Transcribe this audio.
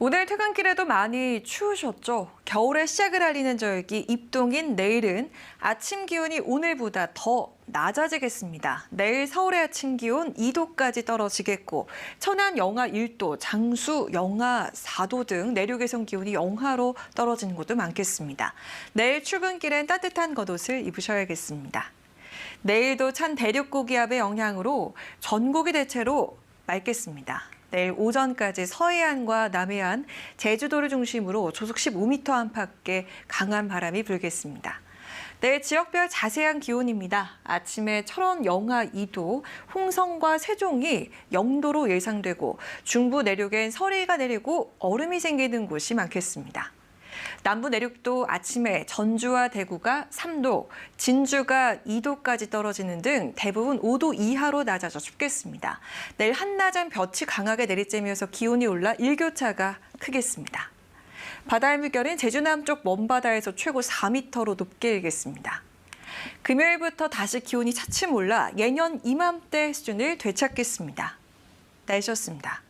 오늘 퇴근길에도 많이 추우셨죠? 겨울의 시작을 알리는 절기 입동인 내일은 아침 기온이 오늘보다 더 낮아지겠습니다. 내일 서울의 아침 기온 2도까지 떨어지겠고 천안 영하 1도, 장수 영하 4도 등 내륙에선 기온이 영하로 떨어지는 곳도 많겠습니다. 내일 출근길엔 따뜻한 겉옷을 입으셔야겠습니다. 내일도 찬 대륙 고기압의 영향으로 전국이 대체로 맑겠습니다. 내일 오전까지 서해안과 남해안, 제주도를 중심으로 초속 15m 안팎의 강한 바람이 불겠습니다. 내일 지역별 자세한 기온입니다. 아침에 철원 영하 2도, 홍성과 세종이 0도로 예상되고 중부 내륙엔 서리가 내리고 얼음이 생기는 곳이 많겠습니다. 남부 내륙도 아침에 전주와 대구가 3도, 진주가 2도까지 떨어지는 등 대부분 5도 이하로 낮아져 춥겠습니다. 내일 한낮엔 볕이 강하게 내리쬐면서 기온이 올라 일교차가 크겠습니다. 바다의 물결은 제주 남쪽 먼바다에서 최고 4m로 높게 일겠습니다. 금요일부터 다시 기온이 차츰 올라 예년 이맘때 수준을 되찾겠습니다. 날씨였습니다.